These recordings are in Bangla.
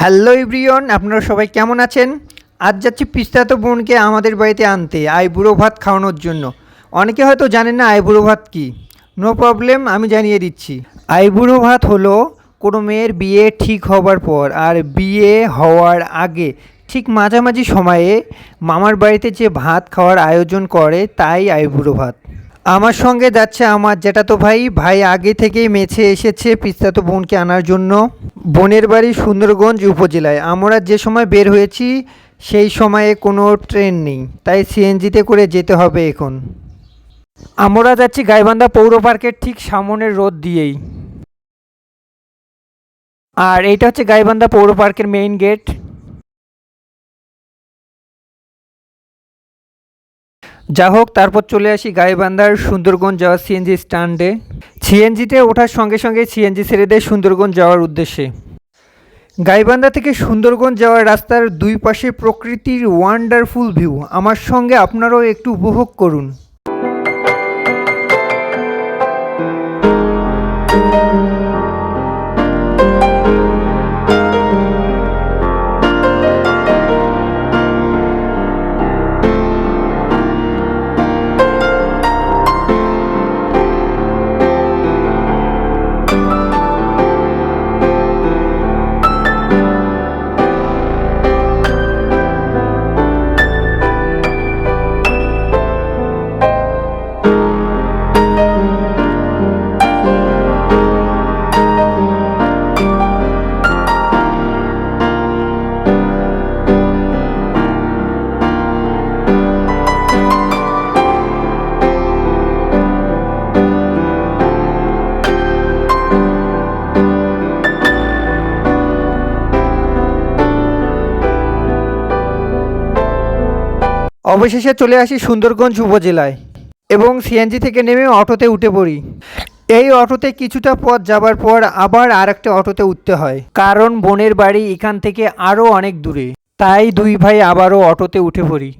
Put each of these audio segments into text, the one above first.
হ্যালো ইব্রিয়ন আপনারা সবাই কেমন আছেন? আজ যাচ্ছি পিস্তাতো বোনকে আমাদের বাড়িতে আনতে আইবুড়ো ভাত খাওয়ানোর জন্য। অনেকে হয়তো জানেন না আইবুড়ো ভাত কি। নো প্রবলেম, আমি জানিয়ে দিচ্ছি। আইবুড়ো ভাত হলো কোনো মেয়ের বিয়ে ঠিক হবার পর আর বিয়ে হওয়ার আগে ঠিক মাঝামাঝি সময়ে মামার বাড়িতে যে ভাত খাওয়ার আয়োজন করে, তাই আইবুড়ো ভাত। আমার সঙ্গে যাচ্ছে আমার জ্যাঠাতো ভাই। ভাই আগে থেকেই মেছে এসেছে পিস্তাতো বোনকে আনার জন্য। বোনের বাড়ি সুন্দরগঞ্জ উপজেলায়। আমরা যে সময় বের হয়েছি, সেই সময়ে কোনো ট্রেন নেই। তাই সিএনজিতে করে যেতে হবে এখন। আমরা যাচ্ছি গাইবান্ধা পৌর পার্কের ঠিক সামনের রোড দিয়েই। আর এইটা হচ্ছে গাইবান্ধা পৌর পার্কের মেইন গেট যা হোক তারপর চলে আসি গাইবান্ধার সুন্দরগঞ্জ যাওয়ার সিএনজি স্ট্যান্ডে। সিএনজিতে ওঠার সঙ্গে সঙ্গে সিএনজি ছেড়ে দেয় সুন্দরগঞ্জ যাওয়ার উদ্দেশ্যে। গাইবান্ধা থেকে সুন্দরগঞ্জ যাওয়ার রাস্তার দুই পাশে প্রকৃতির ওয়ান্ডারফুল ভিউ আমার সঙ্গে আপনারাও একটু উপভোগ করুন। অবশেষে চলে আসি সুন্দরগঞ্জ উপজেলায় এবং সিএনজি থেকে নেমে অটোতে উঠে পড়ি। এই অটোতে কিছুটা পথ যাবার পর আবার আর একটা অটোতে উঠতে হয়, কারণ বোনের বাড়ি এখান থেকে আরও অনেক দূরে। তাই দুই ভাই আবারও অটোতে উঠে পড়ি।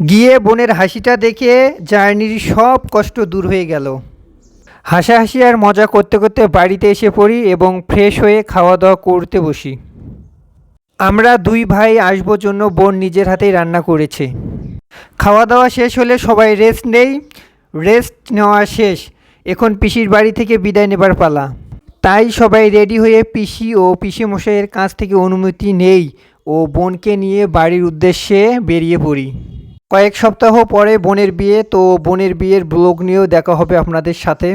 গিয়ে বোনের হাসিটা দেখে জার্নির সব কষ্ট দূর হয়ে গেল। হাসাহাসি আর মজা করতে করতে বাড়িতে এসে পড়ি এবং ফ্রেশ হয়ে খাওয়া দাওয়া করতে বসি। আমরা দুই ভাই আসব জন্য বোন নিজের হাতেই রান্না করেছে। খাওয়া দাওয়া শেষ হলে সবাই রেস্ট নেই। রেস্ট নেওয়া শেষ। এখন পিসির বাড়ি থেকে বিদায় নেবার পালা। তাই সবাই রেডি হয়ে পিসি ও পিসি মশাইয়ের কাছ থেকে অনুমতি নেই ও বোনকে নিয়ে বাড়ির উদ্দেশ্যে বেরিয়ে পড়ি। কয়েক সপ্তাহ পরে বোনের বিয়ে, তো বোনের বিয়ের ব্লগ নিয়েও দেখা হবে আপনাদের সাথে।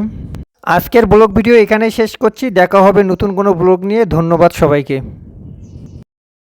আজকের ব্লগ ভিডিও এখানেই শেষ করছি। দেখা হবে নতুন কোনো ব্লগ নিয়ে। ধন্যবাদ সবাইকে।